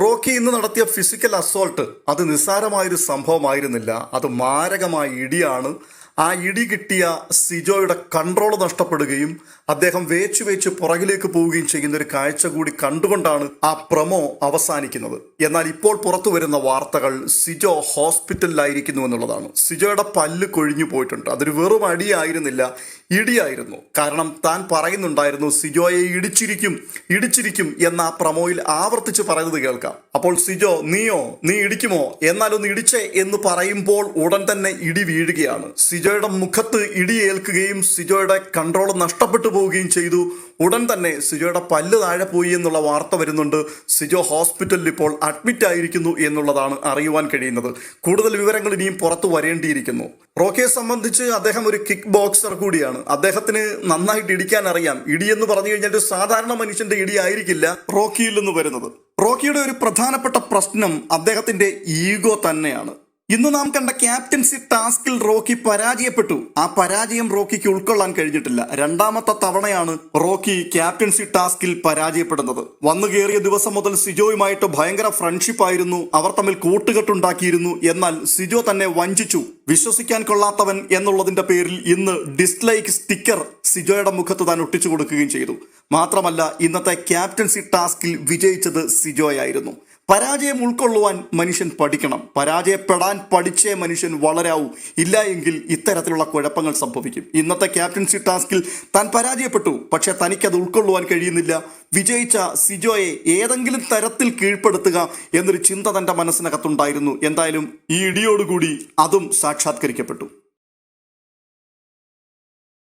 Rocky ഇന്ന് നടത്തിയ physical assault അത് നിസ്സാരമായൊരു സംഭവമായിരുന്നില്ല. അത് മാരകമായ ഇടിയാണ്. ആ ഇടി കിട്ടിയ സിജോയുടെ കൺട്രോൾ നഷ്ടപ്പെടുകയും അദ്ദേഹം വേച്ചു വേച്ച് പുറകിലേക്ക് പോവുകയും ചെയ്യുന്ന ഒരു കാഴ്ച കൂടി കണ്ടുകൊണ്ടാണ് ആ പ്രമോ അവസാനിക്കുന്നത്. എന്നാൽ ഇപ്പോൾ പുറത്തു വരുന്ന വാർത്തകൾ സിജോ ഹോസ്പിറ്റലിലായിരിക്കുന്നു എന്നുള്ളതാണ്. സിജോയുടെ പല്ല് കൊഴിഞ്ഞു പോയിട്ടുണ്ട്. അതൊരു വെറും അടിയായിരുന്നില്ല ഇടിയായിരുന്നു. കാരണം താൻ പറയുന്നുണ്ടായിരുന്നു സിജോയെ ഇടിച്ചിരിക്കും ഇടിച്ചിരിക്കും എന്ന ആ പ്രമോയിൽ ആവർത്തിച്ച് പറയുന്നത് കേൾക്കാം. അപ്പോൾ സിജോ നീയോ നീ ഇടിക്കുമോ? എന്നാലൊന്ന് ഇടിച്ചേ എന്ന് പറയുമ്പോൾ ഉടൻ തന്നെ ഇടി വീഴുകയാണ്. സിജോയുടെ മുഖത്ത് ഇടിയേൽക്കുകയും സിജോയുടെ കൺട്രോൾ നഷ്ടപ്പെട്ടു പോവുകയും ചെയ്തു. ഉടൻ തന്നെ സിജോയുടെ പല്ല് താഴെ പോയി എന്നുള്ള വാർത്ത വരുന്നുണ്ട്. സിജോ ഹോസ്പിറ്റലിൽ ഇപ്പോൾ അഡ്മിറ്റ് ആയിരിക്കുന്നു എന്നുള്ളതാണ് അറിയുവാൻ കഴിയുന്നത്. കൂടുതൽ വിവരങ്ങൾ ഇനിയും പുറത്തു വരേണ്ടിയിരിക്കുന്നു. റോക്കിയെ സംബന്ധിച്ച് അദ്ദേഹം ഒരു കിക്ക് ബോക്സർ കൂടിയാണ്. അദ്ദേഹത്തിന് നന്നായിട്ട് ഇടിക്കാൻ അറിയാം. ഇടി എന്ന് പറഞ്ഞു കഴിഞ്ഞാൽ ഒരു സാധാരണ മനുഷ്യന്റെ ഇടി ആയിരിക്കില്ല റോക്കിയിൽ നിന്ന് വരുന്നത്. റോക്കിയുടെ ഒരു പ്രധാനപ്പെട്ട പ്രശ്നം അദ്ദേഹത്തിന്റെ ഈഗോ തന്നെയാണ്. ഇന്ന് നാം കണ്ട ക്യാപ്റ്റൻസി ടാസ്കിൽ റോക്കി പരാജയപ്പെട്ടു. ആ പരാജയം റോക്കിക്ക് ഉൾക്കൊള്ളാൻ കഴിഞ്ഞിട്ടില്ല. രണ്ടാമത്തെ തവണയാണ് റോക്കി ക്യാപ്റ്റൻസി ടാസ്കിൽ പരാജയപ്പെടുന്നത്. വന്നു കയറിയ ദിവസം മുതൽ സിജോയുമായിട്ട് ഭയങ്കര ഫ്രണ്ട്ഷിപ്പ് ആയിരുന്നു. അവർ തമ്മിൽ കൂട്ടുകെട്ടുണ്ടാക്കിയിരുന്നു. എന്നാൽ സിജോ തന്നെ വഞ്ചിച്ചു. വിശ്വസിക്കാൻ കൊള്ളാത്തവൻ എന്നുള്ളതിന്റെ പേരിൽ ഇന്ന് ഡിസ്ലൈക്ക് സ്റ്റിക്കർ സിജോയുടെ മുഖത്ത് താൻ ഒട്ടിച്ചു കൊടുക്കുകയും ചെയ്തു. മാത്രമല്ല ഇന്നത്തെ ക്യാപ്റ്റൻസി ടാസ്കിൽ വിജയിച്ചത് സിജോയായിരുന്നു. പരാജയം ഉൾക്കൊള്ളുവാൻ മനുഷ്യൻ പഠിക്കണം. പരാജയപ്പെടാൻ പഠിച്ചേ മനുഷ്യൻ വളരാവൂ. ഇല്ല എങ്കിൽ ഇത്തരത്തിലുള്ള കുഴപ്പങ്ങൾ സംഭവിക്കും. ഇന്നത്തെ ക്യാപ്റ്റൻസി ടാസ്കിൽ താൻ പരാജയപ്പെട്ടു. പക്ഷേ തനിക്കത് ഉൾക്കൊള്ളുവാൻ കഴിയുന്നില്ല. വിജയിച്ച സിജോയെ ഏതെങ്കിലും തരത്തിൽ കീഴ്പ്പെടുത്തുക എന്നൊരു ചിന്ത തന്റെ മനസ്സിനകത്തുണ്ടായിരുന്നു. എന്തായാലും ഈ ഇടിയോടുകൂടി അതും സാക്ഷാത്കരിക്കപ്പെട്ടു.